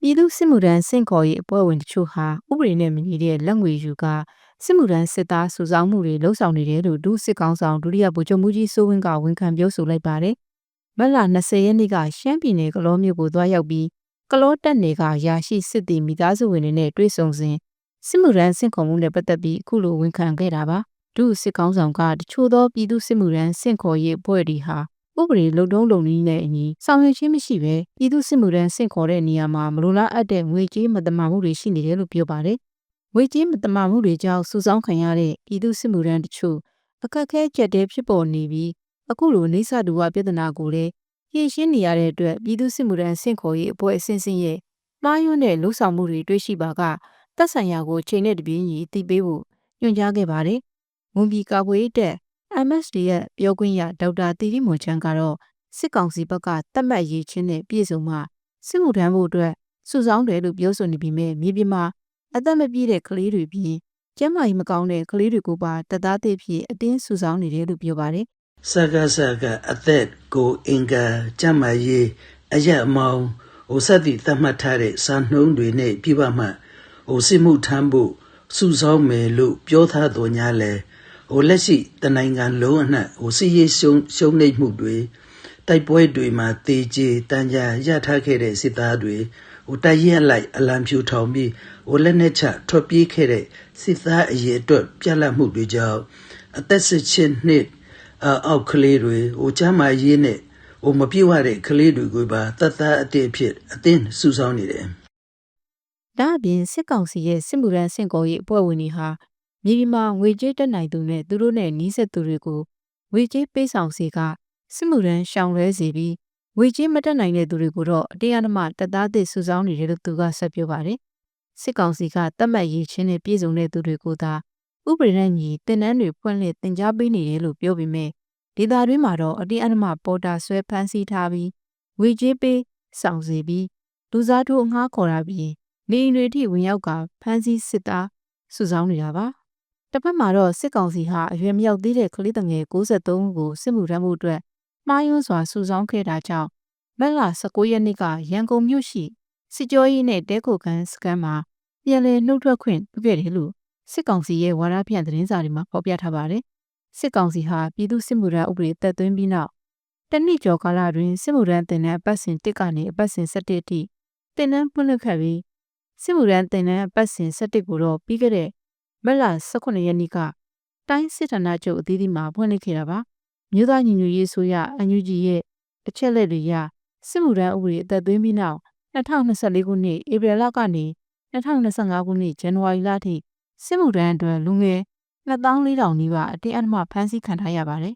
ပြည်သူစစ်မှုထမ်းစင့်ခေါ်ရေးအဖွဲ့ဝင်တချို့ဟာဥပဒေနဲ့မညီတဲ့လက်ငွေယူကာစစ်မှုထမ်းစစ်သားစုဆောင်းမှုတွေလှုပ်ဆောင်နေတယ်လို့ဒုစစ်ကောင်ဆောင်ဒုတိယဗိုလ်ချုပ်မှုကြီးစိုးဝင်းကဝန်ခံပြောဆိုလိုက်ပါတယ်။မတ်လ20ရက်နေ့ကရှမ်းပြည်နယ်ကလောမြို့ကိုသွားရောက်ပြီးကလောတက်နယ်ကရာရှိစစ်သည်မိသားစုဝင်တွေနဲ့တွေ့ဆုံစဉ်စစ်မှုထမ်းစင့်ခေါ်မှုနဲ့ပတ်သက်ပြီးအခုလိုဝန်ခံခဲ့တာပါ။ဒုစစ်ကောင်ဆောင်ကတချို့သောပြည်သူစစ်မှုထမ်းစင့်ခေါ်ရေးအဖွဲ့တွေဟာ ဥပဒေလုံတုံးလုံနည်းနဲ့အညီဆောင်ရွက်ခြင်းမရှိဘဲပြည်သူစစ်မှုထမ်းဆင့်ခေါ်တဲ့နေရာမှာမလိုလားအပ်တဲ့ငွေကြေးမတမာမှုတွေရှိနေတယ်လို့ပြောပါတယ်။ငွေကြေးမတမာမှုတွေကြောင့်စုဆောင်းခံရတဲ့ပြည်သူစစ်မှုထမ်းတချို့အခက်အခဲကြက်တဲဖြစ်ပေါ်နေပြီးအခုလိုနေဆတူဝပြဿနာကိုလည်းဖြေရှင်းနေရတဲ့အတွက်ပြည်သူစစ်မှုထမ်းဆင့်ခေါ်ရေးအဖွဲ့အစင်းစင်းရဲ့မှားယွင်းတဲ့လှုပ်ဆောင်မှုတွေတွေ့ရှိပါကတက်ဆိုင်ရာကိုချိန်နဲ့တပြေးညီတည်ပေးဖို့ညွှန်ကြားခဲ့ပါတယ်။ဝန်ကြီးကာကွယ်ရေးတပ် MSD ရဲ့ပြောခွင့်ရဒေါက်တာတီတီမွန်ချန်ကတော့စစ်ကောင်စီဘက်ကတတ်မှတ်ရေးချင်းနဲ့ပြည်စုံမှစစ်မှုထမ်းဖို့အတွက်စုဆောင်းတယ်လို့ပြောဆိုနေပြီးမြမြေပြင်မှာအသက်မပြည့်တဲ့ကလေးတွေပြီးကျန်းမာရေးမကောင်းတဲ့ကလေးတွေကိုပါတသားသေးဖြစ်အတင်းစုဆောင်းနေတယ်လို့ပြောပါတယ်စကားစကားအသက်ကိုအင်္ဂါကြမ်းမာရေးအရက်အမောင်ဟိုဆက်သည့်သတ်မှတ်ထားတဲ့စံနှုန်းတွေနဲ့ပြပမှဟိုစစ်မှုထမ်းဖို့စုဆောင်းမယ်လို့ပြောထားတော်ညာလဲ ဟိုလက်ရှိတနိုင်ငံလုံးအနှံ့ဟိုစီရေးရှုံရှုံနေမှုတွေတိုက်ပွဲတွေမှာတေကျေတန်ကြာရထားခဲ့တဲ့စစ်သားတွေဟိုတိုက်ရက်လိုက်အလံဖြူထောင်ပြီးဟိုလက်နဲ့ချထွက်ပြေးခဲ့တဲ့စစ်သားအရေးအတွက်ပြက်လက်မှုတွေကြောင့်အသက်စစ်ချင်းနှစ်အောက်ကလေးတွေဟိုချမ်းမာရေးနဲ့ဟိုမပြေဝတဲ့ကလေးတွေကိုပါတတ်သားအတိအဖြစ်အသင်းစုဆောင်းနေတယ်။ဒါအပြင်စစ်ကောင်စီရဲ့စစ်မှုထမ်းဆင့်ခေါ်ရေးအဖွဲ့ဝင်တွေဟာ မြေပြင်မှာငွေကြေးတက်နိုင်သူနဲ့သူတို့နဲ့နှီးဆက်သူတွေကိုငွေကြေးပေးဆောင်စေကစစ်မှုထမ်းရှောင်လွဲစေပြီးငွေကြေးမတက်နိုင်တဲ့သူတွေကိုတော့အတရားဓမ္မတပ်သားသစ်စုဆောင်းနေတယ်လို့သူကဆက်ပြောပါတယ်။စစ်ကောင်စီကတတ်မှတ်ရေးချင်းနဲ့ပြည်စုံတဲ့သူတွေကိုသာဥပဒေနဲ့ညီတင်နန်းတွေဖွင့်လှစ်တင် जा ပေးနေတယ်လို့ပြောပေမဲ့ဒေသတွင်းမှာတော့အတရားဓမ္မပေါ်တာဆွဲဖမ်းဆီးထားပြီးငွေကြေးပေးဆောင်စီပြီးလူစားထိုးအငှားခေါ်တာပြီးနေအိမ်တွေထိဝင်ရောက်ကဖမ်းဆီးစစ်သားစုဆောင်းနေတာပါ။ တစ်ဖက်မှာတော့စစ်ကောင်စီဟာအရွယ်မရောက်သေးတဲ့ကလေးငယ်63ဦးကိုစစ်မှုထမ်းမှုအတွက်မှားယွင်းစွာစုဆောင်းခဲ့တာကြောင့်မက်လာ19ရက်နေ့ကရန်ကုန်မြို့ရှိစစ်ကြောရေးနဲ့တဲခိုကန်စခန်းမှာပြည်လည်နှုတ်ထွက်ခွင့်ပြုခဲ့တယ်လို့စစ်ကောင်စီရဲ့ဝါဒဖြန့်သတင်းစာတွေမှာဖော်ပြထားပါတယ်။စစ်ကောင်စီဟာပြည်သူစစ်မှုထမ်းဥပဒေတက်သွင်းပြီးနောက်တနစ်ကျော်ကာလတွင်စစ်မှုထမ်းတင်တဲ့အပတ်စဉ်1ကနေအပတ်စဉ်17အထိတင်နန်းပွင့်လှစ်ခဲ့ပြီးစစ်မှုထမ်းတင်နန်းအပတ်စဉ်17ကိုတော့ပြီးခဲ့တဲ့ မက်လာ18ရက်နေ့ကတိုင်းစစ်ဌာနချုပ်အသီးသီးမှာဖွင့်လှစ်ခဲ့တာပါမြို့သားညီညွတ်ရေးဆိုရအန်ယူဂျီရဲ့အချက်လက်တွေရစစ်မှုထမ်းဥပဒေအသက်သွင်းပြီးနောက်2024ခုနှစ်ဧပြီလကနေ2025ခုနှစ်ဇန်နဝါရီလထိစစ်မှုထမ်းအတွက်လူငယ်2400နီးပါးအတင်းအဓမ္မဖမ်းဆီးခံထားရပါတယ်